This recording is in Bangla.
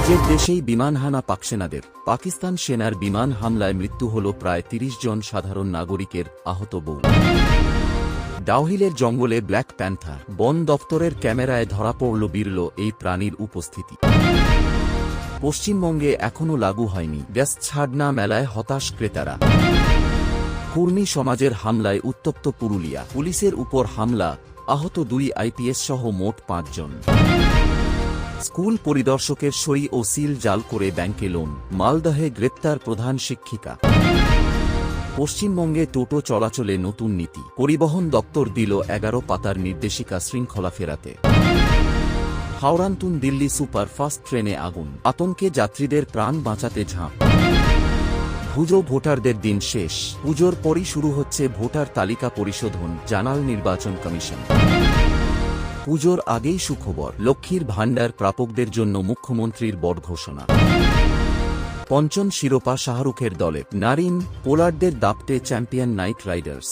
নিজের দেশেই বিমান হানা পাকসেনাদের। পাকিস্তান সেনার বিমান হামলায় মৃত্যু হল প্রায় তিরিশ জন সাধারণ নাগরিকের আহত বউ। ডাউহিলের জঙ্গলে ব্ল্যাক প্যান্থার। বন দপ্তরের ক্যামেরায় ধরা পড়ল বিরল এই প্রাণীর উপস্থিতি। পশ্চিমবঙ্গে এখনও লাগু হয়নি। গ্যাস ছাড়না মেলায় হতাশ ক্রেতারা। কুর্মী সমাজের হামলায় উত্তপ্ত পুরুলিয়া। পুলিশের উপর হামলা। আহত দুই আইপিএস সহ মোট পাঁচজন। স্কুল পরিদর্শকের সই ও সিল জাল করে ব্যাংকে লোন। মালদহে গ্রেপ্তার প্রধান শিক্ষিকা। পশ্চিমবঙ্গে টোটো চলাচলে নতুন নীতি। পরিবহন দপ্তর দিল এগারো পাতার নির্দেশিকা শৃঙ্খলা ফেরাতে। হাওড়ান্তুন দিল্লি সুপারফাস্ট ট্রেনে আগুন। আতঙ্কে যাত্রীদের প্রাণ বাঁচাতে ঝাঁপ। পুজো ভোটারদের দিন শেষ। পুজোর পরই শুরু হচ্ছে ভোটার তালিকা পরিশোধন, জানাল নির্বাচন কমিশন। পুজোর আগেই সুখবর, লক্ষ্মীর ভাণ্ডার প্রাপকদের জন্য মুখ্যমন্ত্রীর বড় ঘোষণা। পঞ্চম শিরোপা শাহরুখের দলে, নারিন, পোলারদের দাপটে চ্যাম্পিয়ন নাইট রাইডার্স।